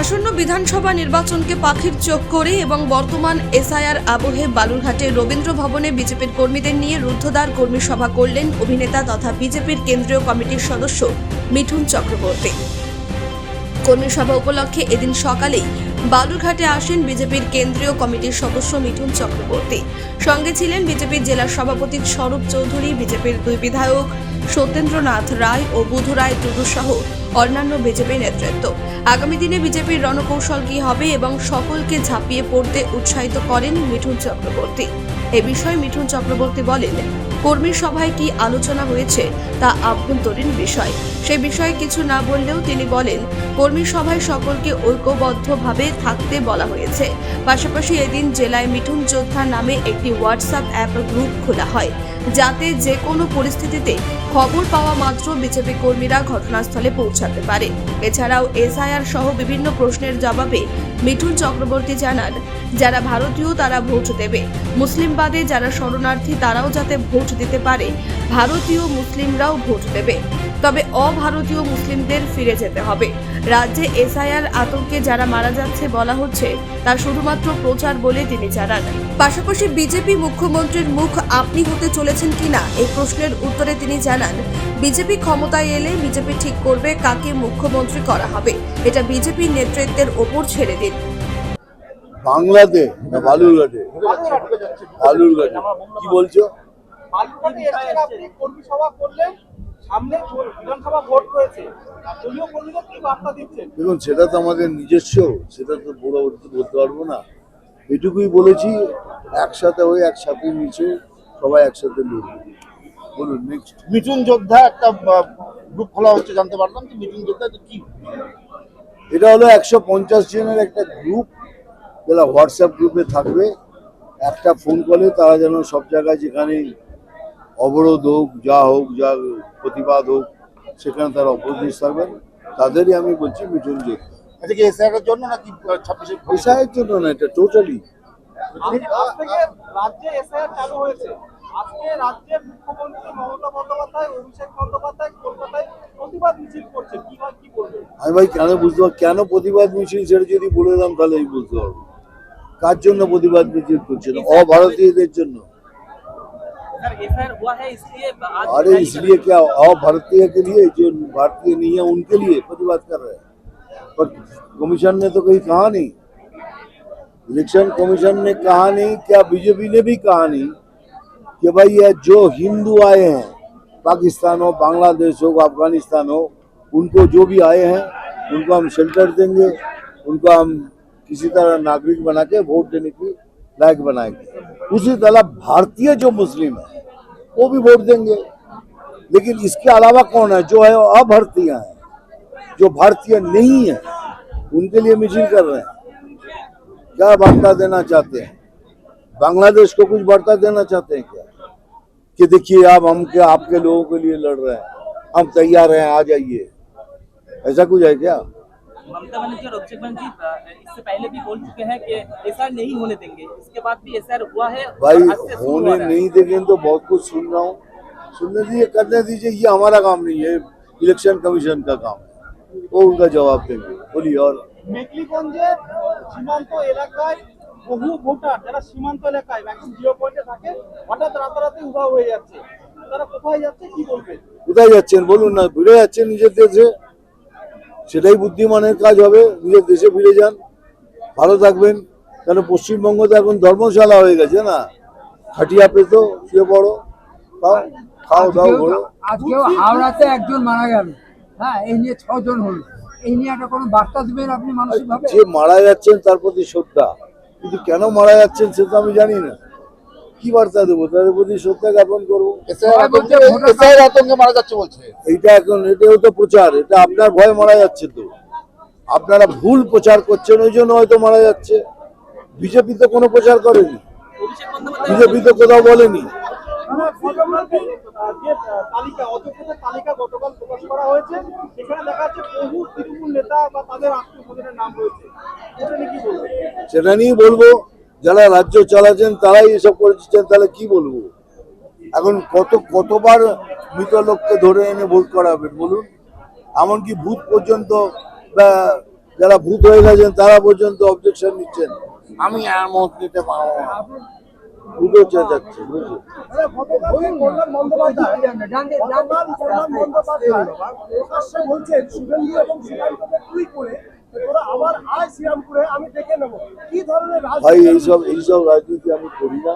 আসন্ন বিধানসভা নির্বাচনকে পাখির চোখ করে এবং বর্তমান এসআইআর আবহে বালুরঘাটে রবীন্দ্র ভবনে বিজেপির কর্মীদের নিয়ে রুদ্ধদ্বার কর্মী সভা করলেন অভিনেতা তথা বিজেপির কেন্দ্রীয় কমিটির সদস্য মিঠুন চক্রবর্তী। কর্মী সভা উপলক্ষে এদিন সকালেই বালুরঘাটে আসেন বিজেপির কেন্দ্রীয় কমিটির সদস্য মিঠুন চক্রবর্তী। সঙ্গে ছিলেন বিজেপির জেলা সভাপতি স্বরূপ চৌধুরী, বিজেপির দুই বিধায়ক সত্যেন্দ্রনাথ রায় ও বুধু রায় টুডু সহ অন্যান্য বিজেপি নেতৃত্ব। আগামী দিনে বিজেপির রণকৌশল কি হবে এবং সকলকে ঝাঁপিয়ে পড়তে উৎসাহিত করেন মিঠুন চক্রবর্তী? এ বিষয়ে মিঠুন চক্রবর্তী বলেন, কর্মী সভায় কি আলোচনা হয়েছে তা আভ্যন্তরীণ বিষয়। সে বিষয়ে কিছু না বললেও তিনি বলেন, কর্মী সভায় সকলকে ঐক্যবদ্ধভাবে থাকতে বলা হয়েছে। পাশাপাশি এদিন জেলায় মিঠুন যোদ্ধা নামে একটি হোয়াটসঅ্যাপ অ্যাপ গ্রুপ খোলা হয়। যাতে যে কোনো পরিস্থিতিতে খবর পাওয়া মাত্র বিজেপি কর্মীরা ঘটনাস্থলে পৌঁছাতে পারে। এছাড়াও এসআইআর সহ বিভিন্ন প্রশ্নের জবাবে মিঠুন চক্রবর্তী জানান, যারা ভারতীয় তারা ভোট দেবে। মুসলিম বাদে যারা শরণার্থী তারাও যাতে ভোট দিতে পারে, ভারতীয় মুসলিমরাও ভোট দেবে। তবে অভারতীয় মুসলিমদের ফিরে যেতে হবে। রাজ্যে এসআইআর আতঙ্কে যারা মারা যাচ্ছে বলা হচ্ছে তা শুধুমাত্র প্রচার বলে তিনি জানান। পাশাপাশি বিজেপি মুখ্যমন্ত্রীর মুখ আপনি হতে চলেছেন কিনা এই প্রশ্নের উত্তরে তিনি জানান বিজেপি ক্ষমতায় এলে বিজেপি ঠিক করবে কাকে মুখ্যমন্ত্রী করা হবে। এটা বিজেপির নেতৃত্বের ওপর ছেড়ে দিন। বাংলাতে না বালুরঘাটে? বালুরঘাটে। কি বলছো? সামনে বিধানসভা ভোট রয়েছে। দলীয় কর্মীদের কি বার্তা দিচ্ছেন? দেখুন সেটা তো আমাদের নিজস্ব সেটা তো বড় বলতে পারব না। এটুকুই বলেছি একসাথে হয়ে একসাথে নিচে সবাই একসাথে লড়বে বলুন নেক্সট মিঠুন যোদ্ধা একটা গ্রুপ খোলা হচ্ছে জানতে পারলাম যে মিঠুন যোদ্ধা কি? এটা হলো একশো পঞ্চাশ জনের একটা গ্রুপ যারা হোয়াটসঅ্যাপ গ্রুপে থাকবে। একটা ফোন কলে তারা যেন সব জায়গায় যেখানে অবরোধ হোক যা হোক যা প্রতিবাদ হোক সেখানে তারা উপস্থিত থাকবেন। তাদেরই আমি বলছি মিঠুন যে এটা কি এসআইআর এর জন্য নাকি ছাব্বিশে জন্য না এটা টোটালি রাজ্যে এসআইআর চালু হয়েছে। আজকে রাজ্যের মুখ্যমন্ত্রী মমতা বন্দ্যোপাধ্যায় অভিষেক বন্দ্যোপাধ্যায় কলকাতায় প্রতিবাদ মিছিল করছে। কি কি বলবেন আমি ভাই কেন বুঝতে পার কেন প্রতিবাদ মিছিল? সেটা যদি বলে দিলাম তাহলে আমি বুঝতে পারব। কার জন্য প্রতিবাদ মিছিল করছেন অভারতীয়দের জন্য। अरे इसलिए क्या भारतीय के लिए जो भारतीय नहीं है उनके लिए प्रतिवाद कर रहे हैं। पर कमीशन ने तो कहीं कहा नहीं। इलेक्शन कमीशन ने कहा नहीं क्या बीजेपी ने भी कहा नहीं कि भाई ये जो हिंदू आए हैं पाकिस्तान हो बांग्लादेश हो अफ़गानिस्तान हो उनको जो भी आए हैं उनको हम शेल्टर देंगे उनको हम किसी तरह नागरिक बना के वोट देने की लायक बनाएँगे। उसी तरह भारतीय जो मुस्लिम है वो भी वोट देंगे। लेकिन इसके अलावा कौन है? जो है अभारतीय है। जो भारतीय नहीं है, उनके लिए मिছিল कर रहे हैं। क्या वार्ता देना चाहते हैं? बांग्लादेश को कुछ वार्ता देना चाहते हैं क्या? कि देखिए आप हम क्या आपके लोगों के लिए लड़ रहे हैं। हम तैयार हैं, आ जाइए। ऐसा कुछ है क्या? ममता बनर्जी और अभिषेक बनर्जी अ, इससे पहले भी बोल चुके हैं कि एसआर नहीं होने देंगे इसके बाद भी एसआर हुआ है और भाई आज से शुरू होने हो रहा है। नहीं देंगे तो बहुत कुछ सुन रहा हूँ सुनने दीजिए करने दीजिए ये हमारा काम नहीं है इलेक्शन कमीशन का काम है वो उनका जवाब देंगे बोलिए और মেকলিগঞ্জের সীমান্ত এলাকায় বহু ভোটার যারা সীমান্ত এলাকায় একদম জিরো পয়েন্টে থাকে হঠাৎ রাতারাতি উভা হয়ে যাচ্ছে তারা কোথায় যাচ্ছে কি বলবেন কোথায় যাচ্ছেন বলুন না ফিরে যাচ্ছেন নিজের দেশে সেটাই বুদ্ধিমানের কাজ হবে নিজের দেশে ফিরে যান ভালো থাকবেন কেন পশ্চিমবঙ্গ তো এখন ধর্মশালা হয়ে গেছে না? খাটিয়া পেতো শুয়ে পড়ো তাও খাও দাও ঘোরো। আজকেও হাওড়াতে একজন মারা গেল। হ্যাঁ এই নিয়ে ছজন হলো। এই নিয়ে একটা কোনো বার্তা দিবেন আপনি মানসিক ভাবে যে মারা যাচ্ছেন তার প্রতি শ্রদ্ধা। কিন্তু কেন মারা যাচ্ছেন সে তো আমি জানি না। কি বার্তা দেবো? তাদের প্রতি শ্রদ্ধা জ্ঞাপন করব। আতঙ্কে মারা যাচ্ছে বলছে। এইটা এখন এটাও তো প্রচার এটা আপনার ভয়ে মারা যাচ্ছে তো। আপনারা ভুল প্রচার করছেন ওই জন্য হয়তো মারা যাচ্ছে। বিজেপি তো কোনো প্রচার করেনি। বিজেপি তো কোথাও বলেনি। আহ, যে আহ, তালিকা অযোগ্যতার তালিকা গতকাল প্রকাশ করা হয়েছে সেখানে দেখা যাচ্ছে বহু তৃণমূল নেতা বা তাদের আত্মীয় স্বজনের নাম রয়েছে। এটা নিয়ে সেটা নিয়েই বলব যারা রাজ্য চালাচ্ছেন তারাই এসব করেছেন তাহলে কি বলব এখন কত কতবার মৃত লোককে ধরে এনে ভোট করাবেন বলুন এমনকি ভূত পর্যন্ত যারা ভূত হয়ে গেছেন তারা পর্যন্ত অবজেকশন নিচ্ছেন আমি আর মত নিতে পারব করে যে তোরা আবার আয় শ্রীরামপুরে আমি দেখে নেব কি ধরনের ভাই এইসব এইসব রাজনীতি আমি করি না।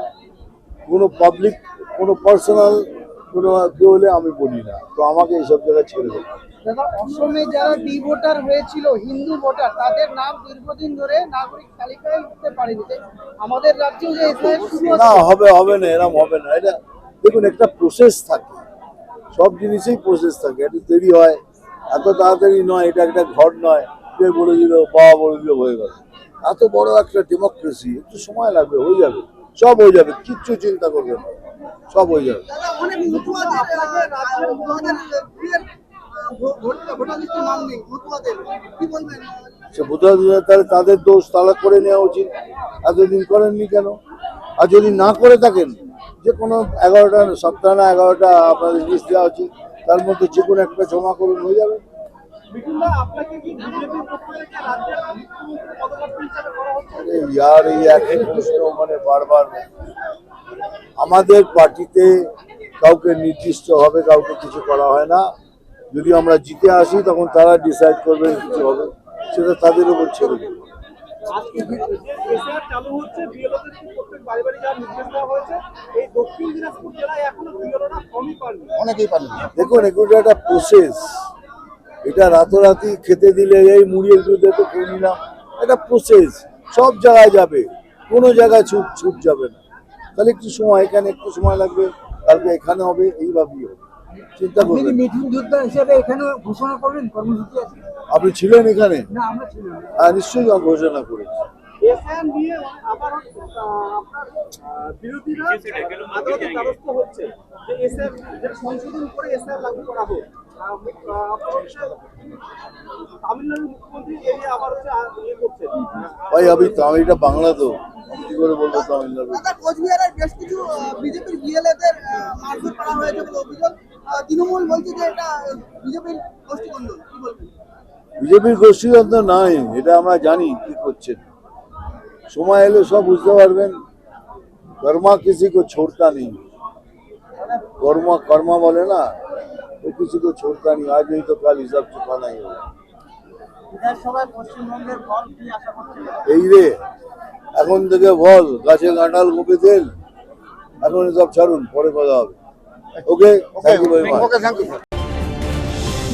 কোনো পাবলিক কোনো পার্সোনাল কোনো কেউ হলে আমি বলি না। তো আমাকে এইসব জায়গায় ছেড়ে দেবো। দাদা অসমে যারা ডি ভোটার হয়েছিল হিন্দু ভোটার তাদের নাম দীর্ঘদিন ধরে নাগরিক তালিকায় উঠতে পারেনি। আমাদের রাজ্যেও যে না হবে হবে না এরকম হবে না। এটা দেখুন একটা প্রসেস থাকে। সব জিনিসেই প্রসেস থাকে। একটু দেরি হয় এত তাড়াতাড়ি নয় এটা একটা ঘর নয়। কে বলে দিল বাবা বলে দিল হয়ে গেল। এত বড় একটা ডেমোক্রেসি একটু সময় লাগবে হয়ে যাবে। সব হয়ে যাবে কিচ্ছু চিন্তা করবে না। সব হয়ে যাবে। সে তাহলে তাদের দোষ তালা করে নেওয়া উচিত। এতদিন করেননি কেন? আর যদি না করে থাকেন যে কোনো এগারোটা সপ্তাহ না এগারোটা আপনাদের লিস্ট দেওয়া উচিত তার মধ্যে যে কোনো একটা জমা করুন হয়ে যাবে। আপনাকে কি বিজেপির পক্ষ থেকে রাজ্যের মুখ্যমন্ত্রী পদপ্রার্থী হিসেবে করা হচ্ছে আরে এই একই প্রশ্ন মানে বারবার আমাদের পার্টিতে কাউকে নির্দিষ্ট হবে কাউকে কিছু করা হয় না। যদি আমরা জিতে আসি তখন তারা ডিসাইড করবেন কিছু হবে। সেটা তাদের উপর ছেড়ে দেবে। আজকে যে এসআইআর চালু হচ্ছে বিএলওদের প্রত্যেক বাড়ি বাড়ি যাওয়ার নির্দেশ দেওয়া হয়েছে এই দক্ষিণ দিনাজপুর জেলায় এখনও বিএলওরা কমই পাননি। অনেকেই পারেন দেখুন এগুলো একটা প্রসেস এটা রাতারাতি খেতে দিলে এই মুড়ি একটু দেখে খেয়ে নিলাম। একটা প্রসেস সব জায়গায় যাবে। কোনো জায়গায় ছুট ছুট যাবে না। তাহলে একটু সময় এখানে একটু সময় লাগবে। কালকে এখানে হবে এইভাবেই হবে। চিন্তা করবেন মিঠুন যোদ্ধা হিসেবে এখানে ঘোষণা করবেন? কর্মসূচি আছে? আপনি ছিলেন এখানে? না আমরা ছিলাম। হ্যাঁ নিশ্চয়ই ঘোষণা করেছি। এসআইআর নিয়ে আবার আপনার বিরোধীরা আদালতের দ্বারস্থ হচ্ছে। যে সংশোধন করে লাগু করা হোক। ভাই আমি বাংলা তো। কি করে বলব তামিলনাড়ু? বেশ কিছু বিজেপির বিএলএদের মারধর করা হয়েছে বলে অভিযোগ। তৃণমূল বলছে যে এটা বিজেপির কি বলবেন? বিজেপির গোষ্ঠীদ্বন্দ্ব নাই এটা আমরা জানি কি করছেন সময় এলে সব বুঝতে পারবেন কর্মা কিছু কো নেই। কর্মা কর্মা বলে না তো किसी को छोड़ता नहीं आज नहीं तो कल हिसाब चुकाना ही होगा বিধানসভায় পশ্চিমবঙ্গের ফল কি আশা করছেন এই রে এখন থেকে বল গাছে কাঁঠাল গোপে তেল এখন সব ছাড়ুন পরে কথা হবে okay okay thank you very much okay thank you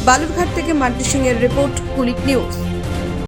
Balurghat থেকে মান্টি সিং এর রিপোর্ট কুলিক নিউজ